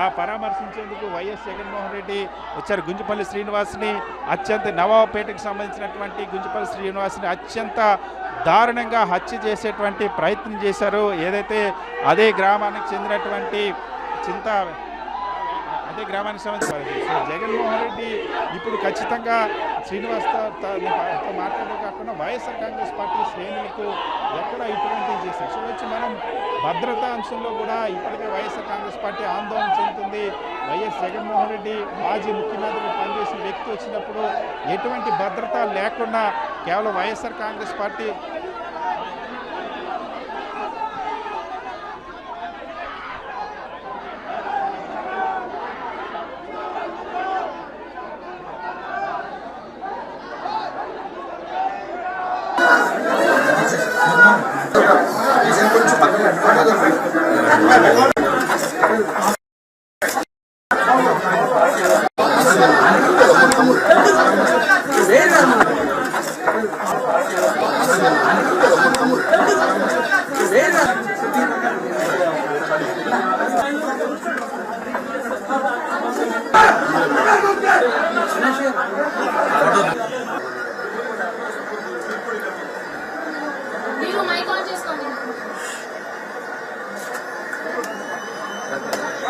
ఆ పరామర్శించేందుకు వైఎస్ జగన్మోహన్ రెడ్డి వచ్చారు. గుంజుపల్లి శ్రీనివాస్ని అత్యంత నవాబ్పేటకు సంబంధించినటువంటి గుంజుపల్లి శ్రీనివాస్ని అత్యంత దారుణంగా హత్య చేసేటువంటి ప్రయత్నం చేశారు. ఏదైతే అదే గ్రామానికి చెందినటువంటి చింత అదే గ్రామానికి సంబంధించి జగన్మోహన్ రెడ్డి ఇప్పుడు ఖచ్చితంగా శ్రీనివాస్తో మాట్లాడే మాట్లాడడం కాకుండా వైఎస్ఆర్ కాంగ్రెస్ పార్టీ శ్రేణులకు ఎక్కడ ఇటువంటి చేశారు మనం భద్రతా అంశంలో కూడా ఇప్పటికే వైఎస్ఆర్ కాంగ్రెస్ పార్టీ ఆందోళన చెందుతుంది. వైఎస్ జగన్మోహన్ రెడ్డి మాజీ ముఖ్యమంత్రిగా పనిచేసిన వ్యక్తి వచ్చినప్పుడు ఎటువంటి భద్రత లేకుండా కేవలం YSR Congress party Viu, mãe, onde está?